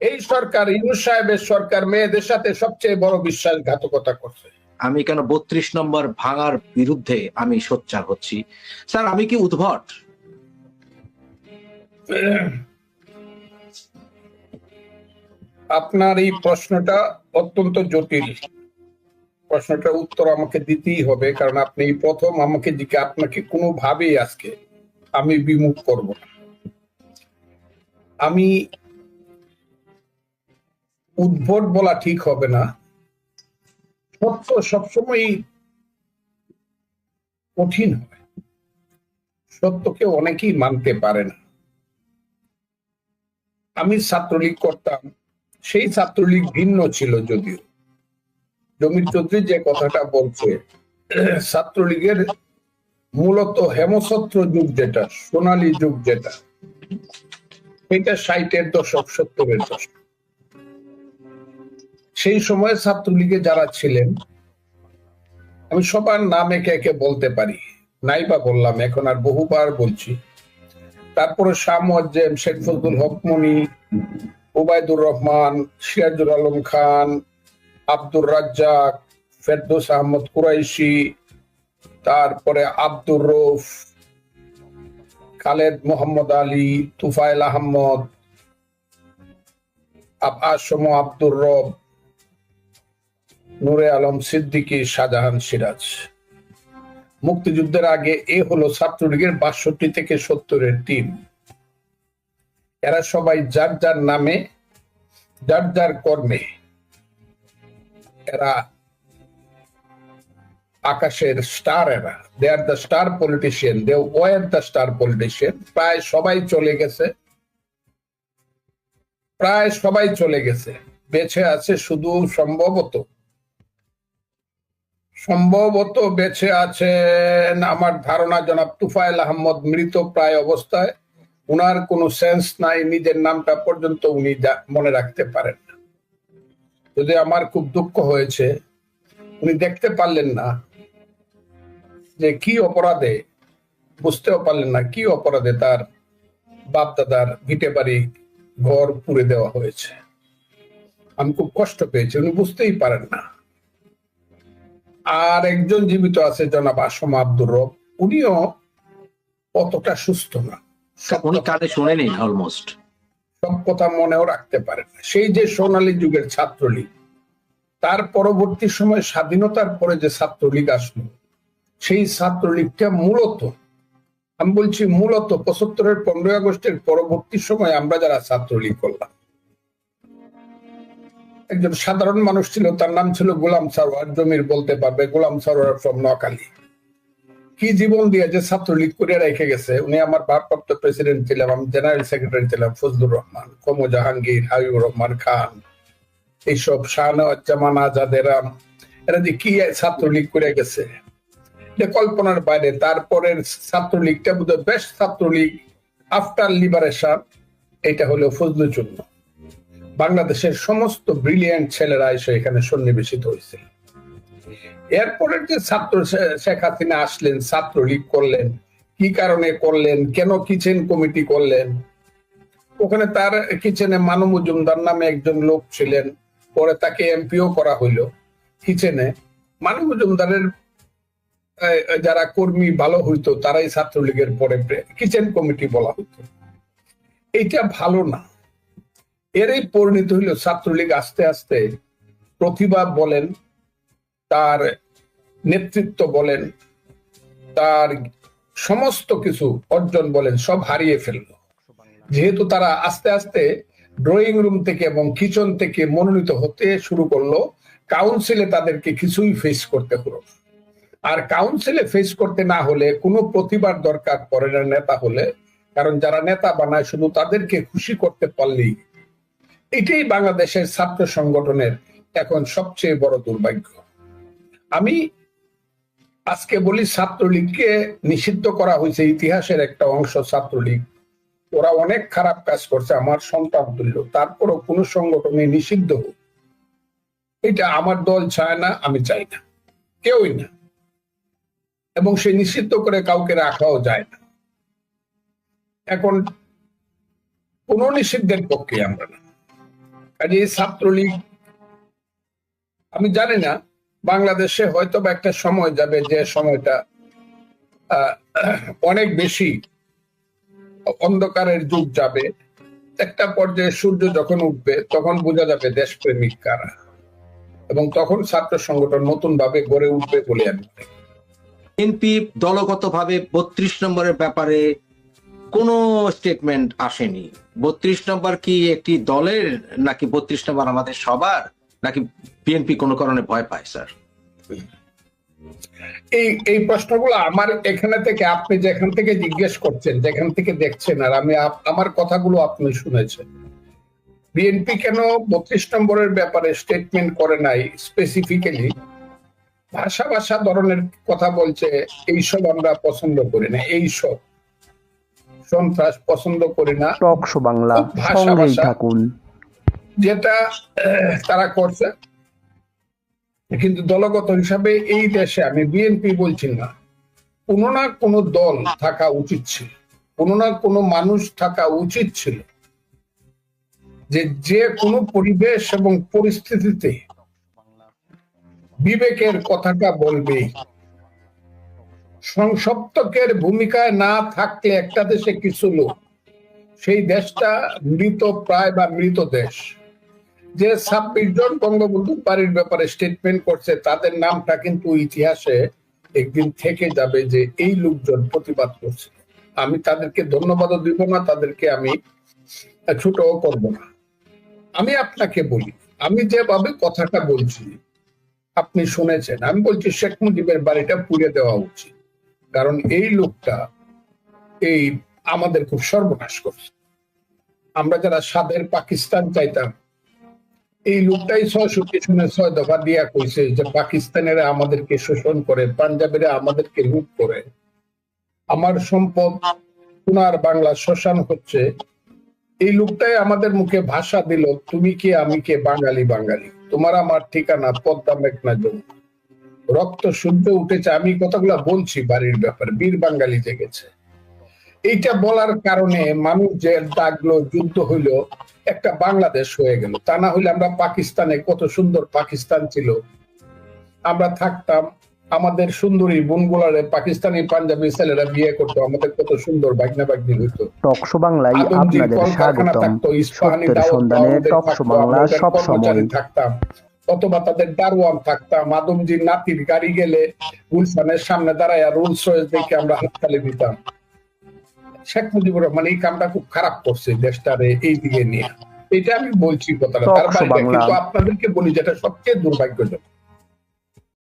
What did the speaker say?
এই সরকার ইউনুস সাহেবের সরকার মেয়েদের সাথে সবচেয়ে বড় বিশ্বাসঘাতকতা করছে। আমি কেন বত্রিশ নম্বর ভাঙার বিরুদ্ধে আমি সোচ্চার হচ্ছি? স্যার আমি কি উদ্ভট? আপনার এই প্রশ্নটা অত্যন্ত জটিল। প্রশ্নটার উত্তর আমাকে দিতেই হবে কারণ আপনি প্রথম আমাকে দিকে আপনাকে কোনোভাবেই আজকে আমি বিমুখ করব না। আমি উদ্ভট বলা ঠিক হবে না। সত্য সবসময় কঠিন হয়। সত্যকে অনেকেই মানতে পারে না। আমি ছাত্রলীগ করতাম, সেই ছাত্রলীগ ভিন্ন ছিল যদিও। জমির চৌধুরী যে কথাটা বলছে, ছাত্রলীগের মূলত হেমছত্র যুগ যেটা, সোনালী যুগ যেটা এটা ষাটের দশক, সত্তরের দশক। সেই সময় ছাত্রলীগে যারা ছিলেন, আমি সবার নাম একে একে বলতে পারি। নাইবা বললাম, এখন আর বহুবার বলছি। তারপরে শাহ মুয়াজ্জেম, শেখ ফজলুল হক মনি, ওবায়দুর রহমান, সিরাজুল আলম খান, আব্দুর রাজ্জাক, ফেরদৌস আহমদ কুরাইশি, তারপরে আব্দুর রৌফ খালেদ মোহাম্মদ আলী তুফাইল আহমদ আসম আব্দুর রব নূরে আলম সিদ্দিকী, শাহজাহান সিরাজ। মুক্তিযুদ্ধের আগে এ হলো ছাত্রলীগের বাষট্টি থেকে সত্তরের টিম। এরা সবাই যার যার নামে, যার যার কর্মে। এরা আকাশের স্টার এরা। They are the star politician they were the star politician প্রায় সবাই চলে গেছে। প্রায় সবাই চলে গেছে। বেছে আছে শুধু সম্ভবত সম্ভবত বেঁচে আছেন। আমার ধারণা, জনাব তুফাইল আহমদ মৃত প্রায় অবস্থায়। উনার কোনো সেন্স নাই, নিজের নামটা পর্যন্ত উনি মনে রাখতে পারেন না। যদি আমার খুব দুঃখ হয়েছে, উনি দেখতে পারলেন না যে কি অপরাধে, বুঝতেও পারলেন না কি অপরাধে তার বাপ দাদার ভিটে বাড়ি ঘর পুড়ে দেওয়া হয়েছে। আমি খুব কষ্ট পেয়েছি, উনি বুঝতেই পারেন না। আর একজন জীবিত আছে জনাব আসম আব্দুর রব। উনিও অতটা সুস্থ না। সব উনি কানে শোনেনি অলমোস্ট সব কথা মনেও রাখতে পারেন না। সেই যে সোনালী যুগের ছাত্রলীগ তার পরবর্তী সময় স্বাধীনতার পরে যে ছাত্রলীগ আসলো সেই ছাত্রলীগটা মূলত আমি বলছি মূলত পঁচাত্তরের পনেরোই আগস্টের পরবর্তী সময় আমরা যারা ছাত্রলীগ করলাম একজন সাধারণ মানুষ ছিল, তার নাম ছিল গোলাম সারোয়ার, জমির বলতে পারবে গোলাম সারোয়ার ফ্রম নোয়াখালী। কি জীবন দিয়ে যে ছাত্রলীগ করে রেখে গেছে? উনি আমার ভারপ্রাপ্ত প্রেসিডেন্ট ছিলাম আমি জেনারেল সেক্রেটারি ছিলাম, ফজলুর রহমান কমো জাহাঙ্গীর, হাবিবুর রহমান খান, এইসব শাহনওয়াজ্জামান আজাদেরাম এরা যে কি ছাত্রলীগ করে গেছে? কল্পনার বাইরে। তারপরের ছাত্রলীগটা বোধ বেস্ট ছাত্রলীগ আফটার লিবারেশন এটা হলো ফজলুচূর্ণ বাংলাদেশের সমস্ত ব্রিলিয়ান্ট ছেলেরা এসে এখানে সন্নিবেশিত হয়েছে এরপরের যে ছাত্র শেখ হাসিনা আসলেন, ছাত্রলীগ করলেন, কি কারণে করলেন, কেন কিচেন কমিটি করলেন? ওখানে তার কিচেনে মানু মজুমদার নামে একজন লোক ছিলেন, পরে তাকে এমপিও করা হইল কিচেনে। মানু মজুমদারের যারা কর্মী ভালো হইতো, তারাই ছাত্রলীগের পরে কিচেন কমিটি বলা হইতো। এইটা ভালো না। এরই পরিণত হইল ছাত্রলীগ আস্তে আস্তে প্রতিভা বলেন, তার নেতৃত্ব বলেন, তার সমস্ত কিছু অর্জন বলেন, সব হারিয়ে ফেলল। যেহেতু তারা আস্তে আস্তে ড্রয়িং রুম থেকে এবং কিচেন থেকে মনোনীত হতে শুরু করল, কাউন্সিলে তাদেরকে কিছুই ফেস করতে হলো আর কাউন্সিলে ফেস করতে না হলে কোনো প্রতিবার দরকার পড়ে না নেতা হলে, কারণ যারা নেতা বানায় শুধু তাদেরকে খুশি করতে পারলেই এটাই বাংলাদেশের ছাত্র সংগঠনের এখন সবচেয়ে বড় দুর্ভাগ্য। আমি আজকে বলি ছাত্রলীগকে নিষিদ্ধ করা হয়েছে, ইতিহাসের একটা অংশ ছাত্রলীগ। ওরা অনেক খারাপ কাজ করছে, আমার সন্তান তুল্য, তারপরও কোন সংগঠনে নিষিদ্ধ। হোক এটা আমার দল চায় না, আমি চাই না, কেউই না। এবং সে নিষিদ্ধ করে কাউকে রাখাও যায় না। এখন কোন নিষিদ্ধের পক্ষে আমরা না। কাজে ছাত্রলীগ। আমি জানি না, বাংলাদেশে হয়তো বা একটা সময় যাবে যে সময়টা অনেক বেশি অন্ধকারের যুগ যাবে। একটা পর্যায়ে সূর্য যখন উঠবে, তখন বোঝা যাবে দেশপ্রেমিক কারা। এবং তখন ছাত্র সংগঠন নতুন ভাবে গড়ে উঠবে বলে আমি। বিএনপি দলগতভাবে বত্রিশ নম্বরের ব্যাপারে কোনো স্টেটমেন্ট আসেনি। বত্রিশ নম্বর কি একটি দলের নাকি বত্রিশ নম্বর আমাদের সবার? নাকি বিএনপি কোনো কারণে ভয় পায়, স্যার? এই এই প্রশ্নগুলো আমার এখানে থেকে আপনি যেখান থেকে জিজ্ঞেস করছেন, যেখান থেকে দেখছেন, আর আমি আমার কথাগুলো আপনি শুনেছেন। বিএনপি কেন বত্রিশ নম্বরের ব্যাপারে স্টেটমেন্ট করে নাই স্পেসিফিক্যালি ভাষা ভাষা ধরনের কথা বলছে, এইসব আমরা পছন্দ করি না, এইসব। সন্ত্রাস পছন্দ করি না। টকশো বাংলা সঙ্গেই থাকুন। যেটা তারা করছে। কিন্তু দলগত হিসাবে এই দেশে আমি বিএনপি বলছি না। কোনো না কোনো দল থাকা উচিত ছিল। কোনো না কোনো মানুষ থাকা উচিত ছিল। যে যে কোনো পরিবেশ এবং পরিস্থিতিতে বিবেকের কথাটা বলবে। সংসপ্তকের ভূমিকায় না থাকলে একটা দেশে কিছু লোক। সেই দেশটা মৃত প্রায় বা মৃত দেশ। যে ছাব্বিশ জন বঙ্গবন্ধু বাড়ির ব্যাপারে স্টেটমেন্ট করছে, তাদের নামটা কিন্তু ইতিহাসে একদিন থেকে যাবে যে এই লোকজন প্রতিবাদ করছে। আমি তাদেরকে ধন্যবাদও দিব না, তাদেরকে আমি ছোটও করব না। আমি আপনাকে বলি, আমি যেভাবে কথাটা বলছি, আপনি শুনেছেন। আমি বলছি শেখ মুজিবের বাড়িটা পুড়ে দেওয়া উচিত। কারণ এই লোকটা এই আমাদের খুব সর্বনাশ করছে। আমরা যারা স্বাদের পাকিস্তান চাইতাম, এই লোকটাই শুনে ছয় দফা দিয়া কইছে যে পাকিস্তানেরা আমাদেরকে শোষণ করে, পাঞ্জাবেরা আমাদেরকে লুট করে। আমার সম্পদ সোনার বাংলা শ্মশান হচ্ছে। এই লোকটাই আমাদের মুখে ভাষা দিল, তুমি কে, আমি কে? বাঙালি বাঙালি। তোমার আমার ঠিকানা পদ্মা মেঘনা জমি। রক্ত সূর্য উঠেছে আমি কথাগুলা বলছি বাড়ির ব্যাপারে বীর বাঙালি জেগেছে। এইটা বলার কারণে মানুষ যে ডাকলো যুদ্ধ হইল একটা বাংলাদেশ হয়ে গেল। তা না হইলে আমরা পাকিস্তানে কত সুন্দর পাকিস্তান ছিল। আমরা থাকতাম আমাদের সুন্দরী বোনগুলারে পাকিস্তানি পাঞ্জাবি ছেলেরা বিয়ে করতো আমাদের কত সুন্দর বাগনা বাগনি হইতো। টকশো বাংলায় আপনাদের স্বাগতম। সত্যের সন্ধানে টকশো বাংলা সব সময় থাকতাম। অথবা তাদের দারোয়ান থাকতাম আদমজির নাতির গাড়ি গেলে গুলশানের সামনে দাঁড়ায় রুলস রয়েস দেখে আমরা হাততালি দিতাম। শেখ মুজিবুর রহমান এই কামটা খুব খারাপ করছে দেশটারে এই দিকে নিয়ে। এটা আমি বলছি কথাটা তার বাইরে। কিন্তু আপনাদেরকে বলি যেটা সবচেয়ে দুর্ভাগ্যজনক।